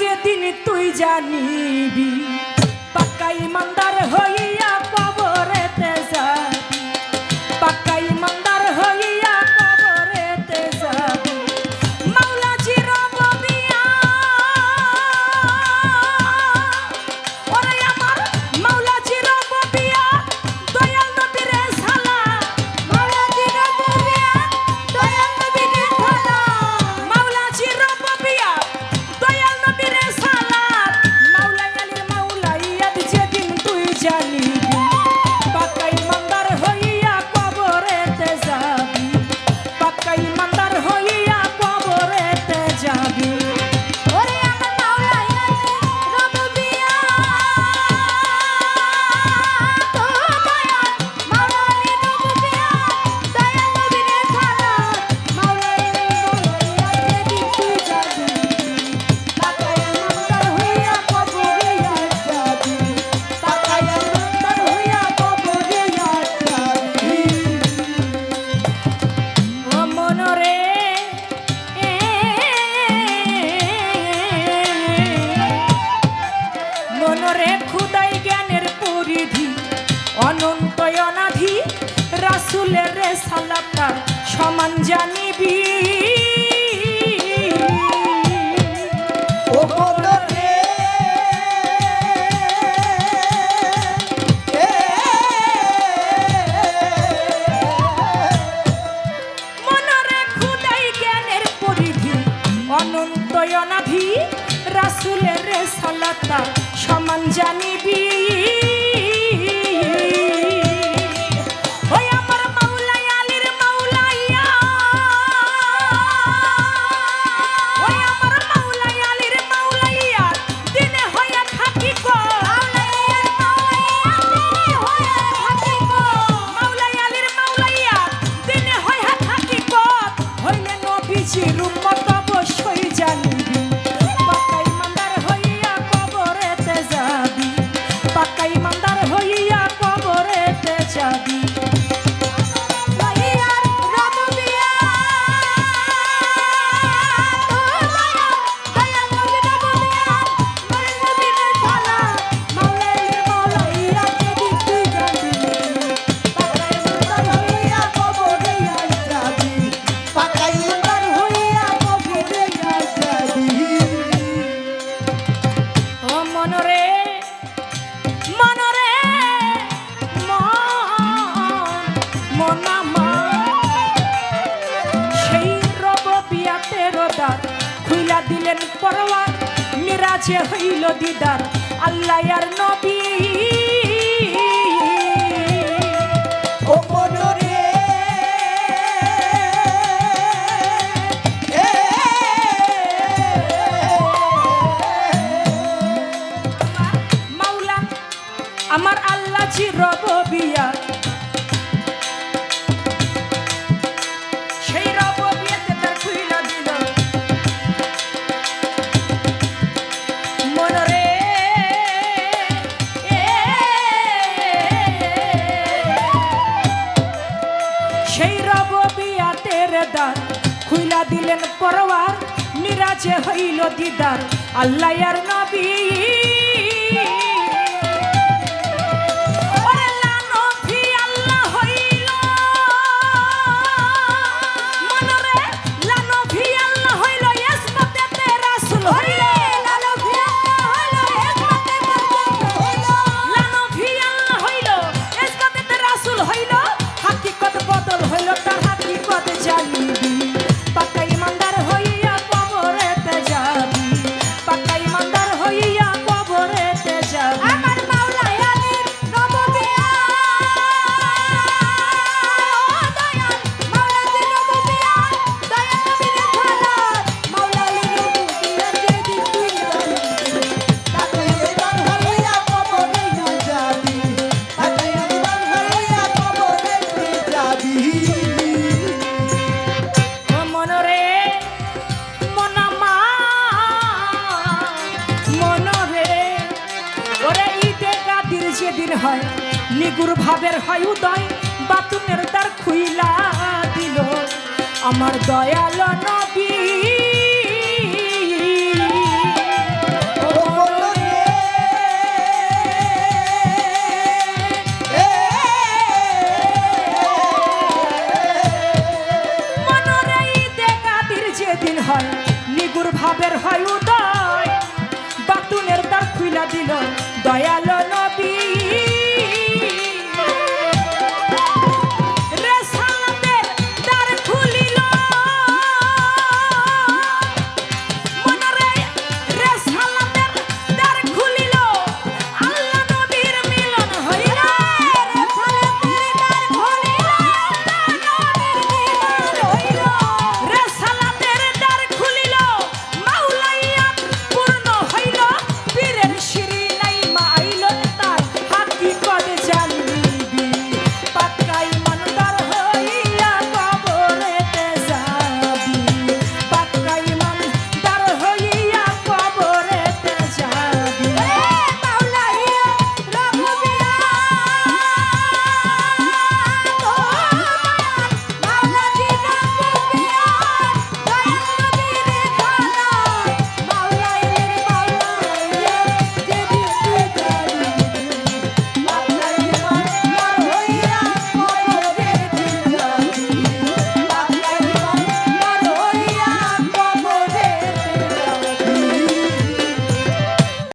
যেদিন তুই জানিবি পাকা ইমানদার হইয়া রে খুদাই জ্ঞানের পরিধি অনন্ত অনাধি রাসুলের রে সালাতার সমান জানিবি। অনন্তয়নাধি রাসুলের সালাতা সমান জানিবি। কইরা দিলেন পরোয়া মিরাজে হইল দিদার আল্লাহ আর নবী আমার আল্লাহ চিরবিয়া করবার নিরাজে হইল দিদার। আল্লাহ আর নবী দিন হয় নিগুর ভাবের হয় উদয় বাথরুমের তার খুইলা দিল। আমার দয়াল নবী। ভাবের হয় উদয়, বাতুনের খুইলা দিল। দয়াল